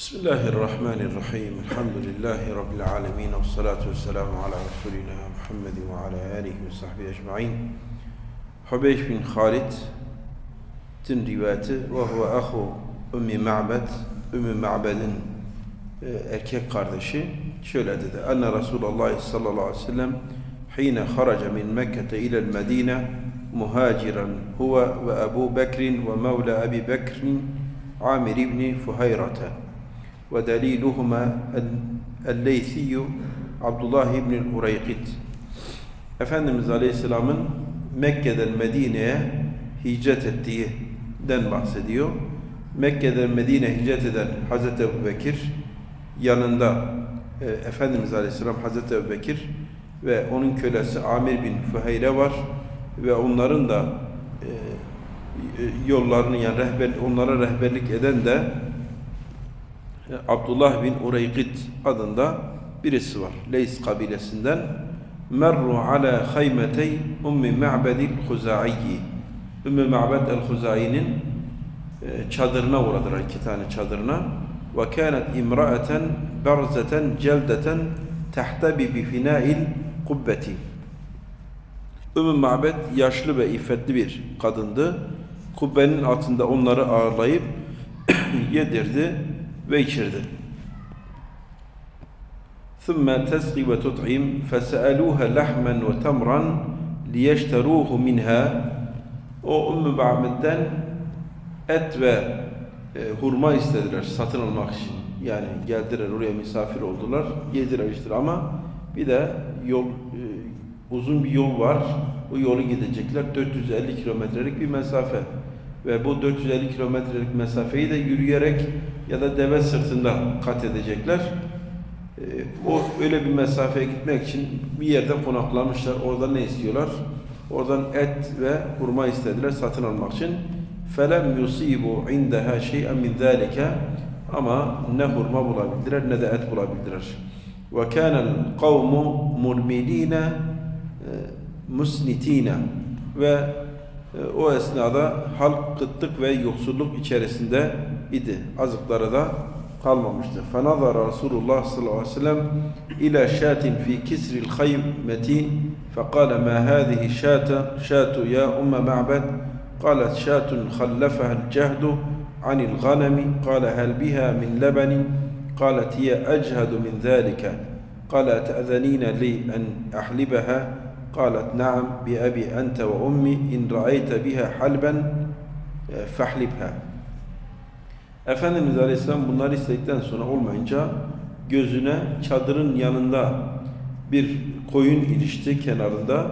بسم الله الرحمن الرحيم الحمد لله رب العالمين والصلاة والسلام على رسولنا محمد وعلى آله وصحبه أجمعين حبيش بن خالد تن رواته وهو أخو أم معبد أم معبد أكيد قردشي شو şöyle أن رسول الله صلى الله عليه وسلم حين خرج من مكة إلى المدينة مهاجرا هو وأبو بكر ومولى أبي بكر عامر بن فهيرة deliluhuma el-Leythiyyu Abdullah ibn Ureykit Efendimiz Aleyhisselam'ın Mekke'den Medine'ye hicret ettiğinden bahsediyor. Mekke'den Medine'ye hicret eden Hazreti Ebu Bekir yanında e, Efendimiz Aleyhisselam Hazreti Ebu Bekir ve onun kölesi Amir bin Füheyre var ve onların da e, yollarını yani rehber, onlara rehberlik eden de e, Abdullah bin Ureykit adında birisi var. Leys kabilesinden. Merru ala haymetey Ummi Ma'bedil Huzaiyi Ümmü Ma'bed el-Huzai'nin e, çadırına uğradılar iki tane çadırına. Ve kânet imra'eten berzeten celdeten tahtabi bi finâil kubbeti. Ümmü Ma'bed yaşlı ve iffetli bir kadındı. Kubbenin altında onları ağırlayıp yedirdi ve içirdi. ثم تسقي وتطعم فسألوها لحما وتمرا ليشتروه منها o Ümmü Ma'bed'den et ve e, hurma istediler satın almak için. Yani geldiler oraya misafir oldular. Yediler içtiler ama bir de yol e, uzun bir yol var. O yolu gidecekler. 450 kilometrelik bir mesafe. Ve bu 450 kilometrelik mesafeyi de yürüyerek ya da deve sırtında kat edecekler. Ee, o öyle bir mesafeye gitmek için bir yerde konaklamışlar. Orada ne istiyorlar? Oradan et ve hurma istediler satın almak için. فَلَمْ يُصِيبُوا عِنْدَهَا شَيْئًا مِنْ ذَٰلِكَ Ama ne hurma bulabildiler ne de et bulabildiler. وَكَانَ الْقَوْمُ مُرْمِل۪ينَ musnitina ve e, o esnada halk kıtlık ve yoksulluk içerisinde idi. Azıkları da kalmamıştı. فَنَظَرَ Resulullah sallallahu aleyhi ve sellem ila şatin fi kisril haymeti فقال ما هذه شاة شاة يا أم معبد قالت شاة خلفها الجهد عن الغنم قال هل بها من لبن قالت هي أجهد من ذلك قال أتأذنين لي أن أحلبها قالت نعم بأبي أنت وأمي إن رأيت بها حلبا فاحلبها Efendimiz Aleyhisselam bunları istedikten sonra olmayınca gözüne çadırın yanında bir koyun ilişti kenarında.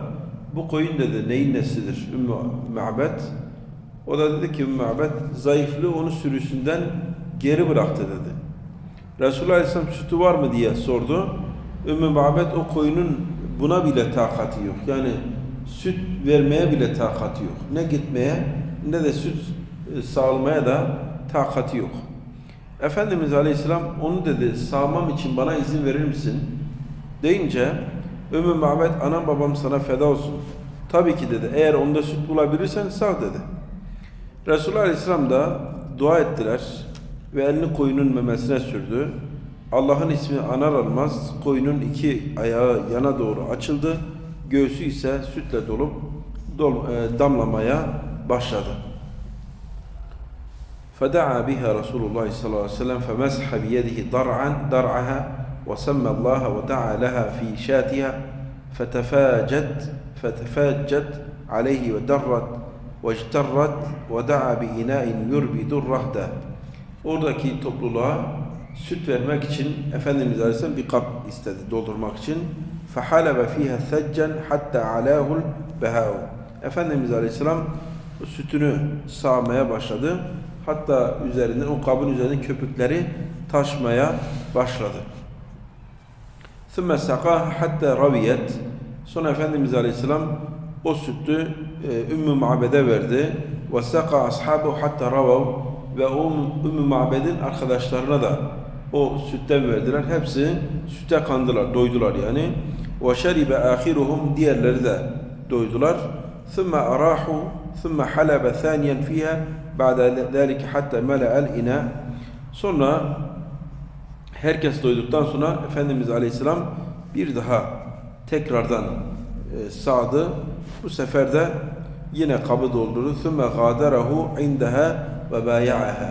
Bu koyun dedi neyin neslidir? Ümmü Ma'bed. O da dedi ki Ümmü Ma'bed zayıflığı onu sürüsünden geri bıraktı dedi. Resulullah Aleyhisselam sütü var mı diye sordu. Ümmü Ma'bed o koyunun buna bile takati yok. Yani süt vermeye bile takati yok. Ne gitmeye ne de süt sağlamaya da takati yok. Efendimiz Aleyhisselam onu dedi sağmam için bana izin verir misin? Deyince Ümmü Ma'bed anam babam sana feda olsun. Tabii ki dedi eğer onda süt bulabilirsen sağ dedi. Resulullah Aleyhisselam da dua ettiler ve elini koyunun memesine sürdü. Allah'ın ismi anar almaz koyunun iki ayağı yana doğru açıldı. Göğsü ise sütle dolup dol, e, damlamaya başladı. فدعا بها رسول الله صلى الله عليه وسلم فمسح بيده ضرعا ضرعها وسمى الله ودعا لها في شاتها فتفاجت فتفاجت عليه ودرت واجترت ودعا بإناء يربد الرهدة Oradaki topluluğa süt vermek için Efendimiz Aleyhisselam bir kap istedi doldurmak için. فَحَلَبَ ف۪يهَا ثَجًّا حَتَّى عَلَاهُ الْبَهَاءُ Efendimiz Aleyhisselam sütünü sağmaya başladı. Hatta üzerinden o kabın üzerinde köpükleri taşmaya başladı. ثُمَّ سَقَاهَ حَتَّى رَوِيَتْ Sonra Efendimiz Aleyhisselam o sütü e, Ümmü Ma'bed'e verdi. وَسَقَى أَصْحَابُهُ حَتَّى رَوَوْا Ve o Ümmü Ma'bed'in arkadaşlarına da o sütten verdiler. Hepsi süte kandılar, doydular yani. وَشَرِبَ آخِرُهُمْ Diğerleri de doydular. ثُمَّ أَرَاحُوا ثُمَّ حَلَبَ ثَانِيًا فِيهَا بَعْدَ ذَلِكَ حَتَّى مَلَأَ الْاِنَا Sonra Herkes doyduktan sonra Efendimiz Aleyhisselam bir daha tekrardan e, sağdı. Bu sefer de yine kabı doldurdu. ثُمَّ غَادَرَهُ عِنْدَهَا وَبَايَعَهَا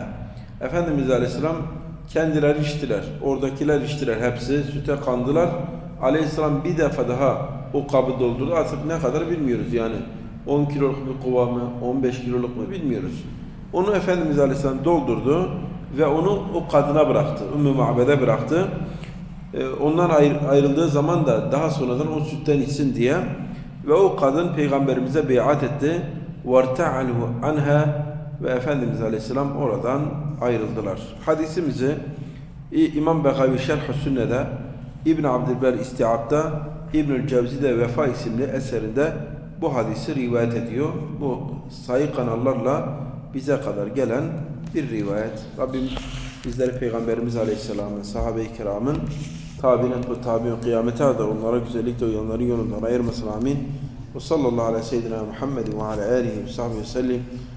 Efendimiz Aleyhisselam kendileri içtiler. Oradakiler içtiler hepsi. Süte kandılar. Aleyhisselam bir defa daha o kabı doldurdu. Artık ne kadar bilmiyoruz yani. 10 kiloluk bir kova mı, 15 kiloluk mu bilmiyoruz. Onu Efendimiz Aleyhisselam doldurdu ve onu o kadına bıraktı. Ümmü Ma'bed'e bıraktı. Ee, Ondan ayr- ayrıldığı zaman da daha sonradan o sütten içsin diye ve o kadın peygamberimize beyat etti. وَارْتَعَنْهُ anha ve Efendimiz Aleyhisselam oradan ayrıldılar. Hadisimizi İmam Bekavi Şerh-ü Sünne'de İbn Abdülber İstiab'da İbnül Cevzi'de Vefa isimli eserinde bu hadisi rivayet ediyor. Bu sayı kanallarla bize kadar gelen bir rivayet. Rabbim bizleri Peygamberimiz Aleyhisselam'ın, sahabe-i kiramın, tabi'in ve tabi'in kıyamete kadar onlara güzellikle uyanların yolundan ayırmasın amin. Ve sallallahu aleyhi ve seyyidina Muhammedin ve ala alihi ve sellim.